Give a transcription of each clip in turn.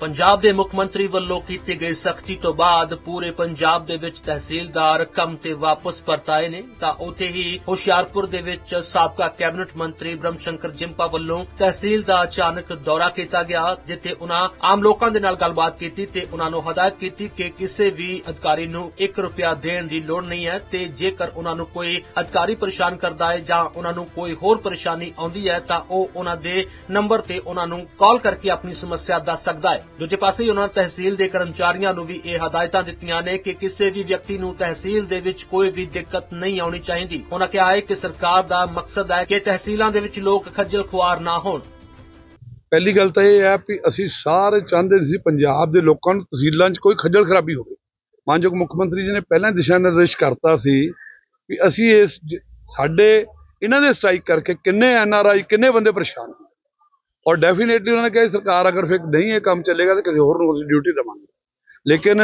ਪੰਜਾਬ ਦੇ ਮੁੱਖ ਮੰਤਰੀ ਵੱਲੋਂ ਕੀਤੀ ਗਈ ਸਖਤੀ ਤੋਂ ਬਾਅਦ ਪੂਰੇ ਪੰਜਾਬ ਦੇ ਵਿੱਚ ਤਹਿਸੀਲਦਾਰ ਕੰਮ ਤੇ ਵਾਪਸ ਪਰਤਾਏ ਨੇ। ਤਾਂ ਉੱਥੇ ਹੀ ਹੁਸ਼ਿਆਰਪੁਰ ਦੇ ਵਿੱਚ ਸਾਬਕਾ ਕੈਬਨਿਟ ਮੰਤਰੀ ਬ੍ਰਹਮ ਸ਼ੰਕਰ ਜਿੰਪਾ ਵੱਲੋਂ ਤਹਿਸੀਲ ਦਾ ਅਚਾਨਕ ਦੌਰਾ ਕੀਤਾ ਗਿਆ, ਜਿੱਥੇ ਉਹਨਾਂ ਆਮ ਲੋਕਾਂ ਦੇ ਨਾਲ ਗੱਲਬਾਤ ਕੀਤੀ ਤੇ ਉਹਨਾਂ ਨੂੰ ਹਦਾਇਤ ਕੀਤੀ ਕਿ ਕਿਸੇ ਵੀ ਅਧਿਕਾਰੀ ਨੂੰ 1 ਰੁਪਿਆ ਦੇਣ ਦੀ ਲੋੜ ਨਹੀਂ ਹੈ ਤੇ ਜੇਕਰ ਉਹਨਾਂ ਨੂੰ ਕੋਈ ਅਧਿਕਾਰੀ ਪਰੇਸ਼ਾਨ ਕਰਦਾ ਹੈ ਜਾਂ ਉਹਨਾਂ ਨੂੰ ਕੋਈ ਹੋਰ ਪਰੇਸ਼ਾਨੀ ਆਉਂਦੀ ਹੈ ਤਾਂ ਉਹ ਉਹਨਾਂ ਦੇ ਨੰਬਰ ਤੇ ਉਹਨਾਂ ਨੂੰ ਕਾਲ ਕਰਕੇ ਆਪਣੀ ਸਮੱਸਿਆ ਦੱਸ ਸਕਦਾ ਹੈ। ਦੂਜੇ ਪਾਸੇ ਹੀ ਉਹਨਾਂ ਤਹਿਸੀਲ ਦੇ ਕਰਮਚਾਰੀਆਂ ਨੂੰ ਵੀ ਇਹ ਹਦਾਇਤਾਂ ਦਿੱਤੀਆਂ ਨੇ ਕਿ ਕਿਸੇ ਵੀ ਵਿਅਕਤੀ ਨੂੰ ਤਹਿਸੀਲ ਦੇ ਵਿੱਚ ਕੋਈ ਵੀ ਦਿੱਕਤ ਨਹੀਂ ਆਉਣੀ ਚਾਹੀਦੀ। ਉਹਨਾਂ ਕਿਹਾ ਹੈ ਕਿ ਸਰਕਾਰ ਦਾ ਮਕਸਦ ਹੈ ਕਿ ਤਹਿਸੀਲਾਂ ਦੇ ਵਿੱਚ ਲੋਕ ਖੱਜਲ ਖੁਆਰ ਨਾ ਹੋਣ। ਪਹਿਲੀ ਗੱਲ ਤਾਂ ਇਹ ਹੈ ਕਿ ਅਸੀਂ ਸਾਰੇ ਚਾਹੁੰਦੇ ਸੀ ਪੰਜਾਬ ਦੇ ਲੋਕਾਂ ਨੂੰ ਤਹਿਸੀਲਾਂ 'ਚ ਕੋਈ ਖੱਜਲ ਖਰਾਬੀ ਹੋਵੇ। ਮਾਨਯੋਗ ਮੁੱਖ ਮੰਤਰੀ ਜੀ ਨੇ ਪਹਿਲਾਂ ਦਿਸ਼ਾ ਨਿਰਦੇਸ਼ ਕਰਤਾ ਸੀ ਕਿ ਅਸੀਂ ਇਸ ਸਾਡੇ, ਇਹਨਾਂ ਦੇ ਸਟ੍ਰਾਈਕ ਕਰਕੇ ਕਿੰਨੇ ਐਨ ਆਰ ਆਈ, ਕਿੰਨੇ ਬੰਦੇ ਪਰੇਸ਼ਾਨ ਹੋਏ। ਔਰ ਡੈਫੀਨੇਟਲੀ ਉਹਨਾਂ ਨੇ ਕਿਹਾ ਸਰਕਾਰ ਅਗਰ ਫਿਰ ਨਹੀਂ ਇਹ ਕੰਮ ਚੱਲੇਗਾ ਤਾਂ ਕਿਸੇ ਹੋਰ ਨੂੰ ਅਸੀਂ ਡਿਊਟੀ ਦੇਵਾਂਗੇ। ਲੇਕਿਨ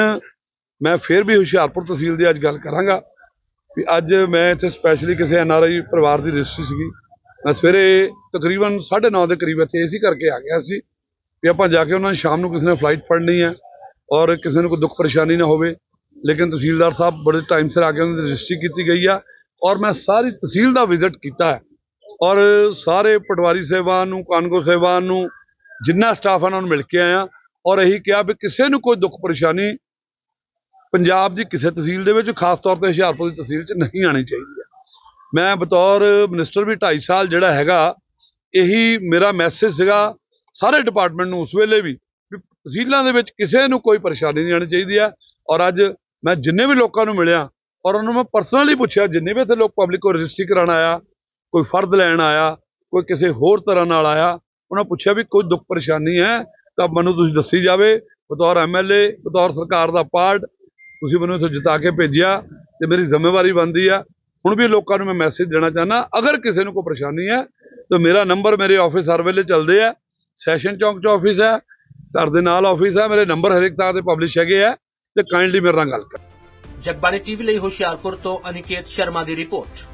ਮੈਂ ਫਿਰ ਵੀ ਹੁਸ਼ਿਆਰਪੁਰ ਤਹਿਸੀਲ ਦੀ ਅੱਜ ਗੱਲ ਕਰਾਂਗਾ ਵੀ ਅੱਜ ਮੈਂ ਇੱਥੇ ਸਪੈਸ਼ਲੀ ਕਿਸੇ ਐਨ ਆਰ ਆਈ ਪਰਿਵਾਰ ਦੀ ਰਜਿਸਟਰੀ ਸੀਗੀ। ਮੈਂ ਸਵੇਰੇ ਤਕਰੀਬਨ 9:30 ਦੇ ਕਰੀਬ ਇੱਥੇ ਏਸੀ ਕਰਕੇ ਆ ਗਿਆ ਸੀ ਵੀ ਆਪਾਂ ਜਾ ਕੇ ਉਹਨਾਂ ਨੂੰ ਸ਼ਾਮ ਨੂੰ ਕਿਸੇ ਨੇ ਫਲਾਈਟ ਫੜਨੀ ਹੈ ਔਰ ਕਿਸੇ ਨੂੰ ਕੋਈ ਦੁੱਖ ਪਰੇਸ਼ਾਨੀ ਨਾ ਹੋਵੇ। ਲੇਕਿਨ ਤਹਿਸੀਲਦਾਰ ਸਾਹਿਬ ਬੜੇ ਟਾਈਮ ਸਿਰ ਆ ਕੇ ਉਹਨਾਂ ਦੀ ਰਜਿਸਟਰੀ ਕੀਤੀ ਗਈ ਆ ਔਰ ਮੈਂ ਸਾਰੀ ਤਹਿਸੀਲ ਦਾ ਵਿਜ਼ਿਟ ਕੀਤਾ ਹੈ। ਔਰ ਸਾਰੇ ਪਟਵਾਰੀ ਸੇਵਾਨ ਨੂੰ, ਕਾਨੂੰਗੋ ਸੇਵਾਨ ਨੂੰ, ਜਿੰਨਾ ਸਟਾਫ ਉਹਨਾਂ ਨੂੰ ਮਿਲ ਕੇ ਆਇਆ। ਔਰ ਇਹੀ ਕਿਹਾ ਵੀ ਕਿਸੇ ਨੂੰ ਕੋਈ ਦੁੱਖ ਪਰੇਸ਼ਾਨੀ ਪੰਜਾਬ ਦੀ ਕਿਸੇ ਤਹਿਸੀਲ ਦੇ ਵਿੱਚ, ਖਾਸ ਤੌਰ ਤੇ ਹੁਸ਼ਿਆਰਪੁਰ ਦੀ ਤਹਿਸੀਲ 'ਚ ਨਹੀਂ ਆਣੀ ਚਾਹੀਦੀ ਹੈ ਮੈਂ ਬਤੌਰ ਮਿਨਿਸਟਰ ਵੀ 2.5 ਸਾਲ ਜਿਹੜਾ ਹੈਗਾ, ਇਹੀ ਮੇਰਾ ਮੈਸੇਜ ਸੀਗਾ ਸਾਰੇ ਡਿਪਾਰਟਮੈਂਟ ਨੂੰ ਉਸ ਵੇਲੇ ਵੀ ਵੀ ਤਹਿਸੀਲਾਂ ਦੇ ਵਿੱਚ ਕਿਸੇ ਨੂੰ ਕੋਈ ਪਰੇਸ਼ਾਨੀ ਨਹੀਂ ਆਣੀ ਚਾਹੀਦੀ ਹੈ ਔਰ ਅੱਜ ਮੈਂ ਜਿੰਨੇ ਵੀ ਲੋਕਾਂ ਨੂੰ ਮਿਲਿਆ, ਔਰ ਉਹਨਾਂ ਨੂੰ ਮੈਂ ਪਰਸਨਲੀ ਪੁੱਛਿਆ, ਜਿੰਨੇ ਵੀ ਇੱਥੇ ਲੋਕ ਪਬਲਿਕ ਕੋ ਰਜਿਸਟਰੀ ਕਰਾਉਣ ਆਇਆ ਕੋਈ ਫਰਦ ਲੈਣ ਆਇਆ, ਕੋਈ ਕਿਸੇ ਹੋਰ ਤਰ੍ਹਾਂ ਨਾਲ ਆਇਆ, ਉਹਨਾਂ ਪੁੱਛਿਆ ਵੀ ਕੋਈ ਦੁੱਖ ਪਰੇਸ਼ਾਨੀ ਹੈ, ਤਾਂ ਮੈਨੂੰ ਤੁਸੀਂ ਦੱਸੀ ਜਾਵੇ। ਬਤੌਰ ਐਮਐਲਏ ਬਤੌਰ ਸਰਕਾਰ ਦਾ ਪਾਰਟ, ਤੁਸੀਂ ਮੈਨੂੰ ਇੱਥੇ ਜਿਤਾ ਕੇ ਭੇਜਿਆ ਤੇ ਮੇਰੀ ਜ਼ਿੰਮੇਵਾਰੀ ਬਣਦੀ ਆ। ਹੁਣ ਵੀ ਲੋਕਾਂ ਨੂੰ ਮੈਂ ਮੈਸੇਜ ਦੇਣਾ ਚਾਹਨਾ ਅਗਰ ਕਿਸੇ ਨੂੰ ਕੋਈ ਪਰੇਸ਼ਾਨੀ ਹੈ, ਤਾਂ ਮੇਰਾ ਨੰਬਰ ਮੇਰੇ ਆਫਿਸ ਹਰ ਵੇਲੇ ਚੱਲਦੇ ਆ। ਸੈਸ਼ਨ ਚੌਂਕ 'ਚ ਆਫਿਸ ਹੈ, ਘਰ ਦੇ ਨਾਲ ਆਫਿਸ ਹੈ, ਮੇਰੇ ਨੰਬਰ ਹਰੇਕ ਥਾਂ ਤੇ ਪਬਲਿਸ਼ ਹੈਗੇ ਆ ਤੇ ਕਾਈਂਡਲੀ ਮੇਰੇ ਨਾਲ ਗੱਲ ਕਰ। ਜਗਬਾਣੀ ਟੀਵੀ ਲਈ ਹੁਸ਼ਿਆਰਪੁਰ ਤੋਂ ਅਨਿਕੇਤ ਸ਼ਰਮਾ ਦੀ ਰਿਪੋਰਟ।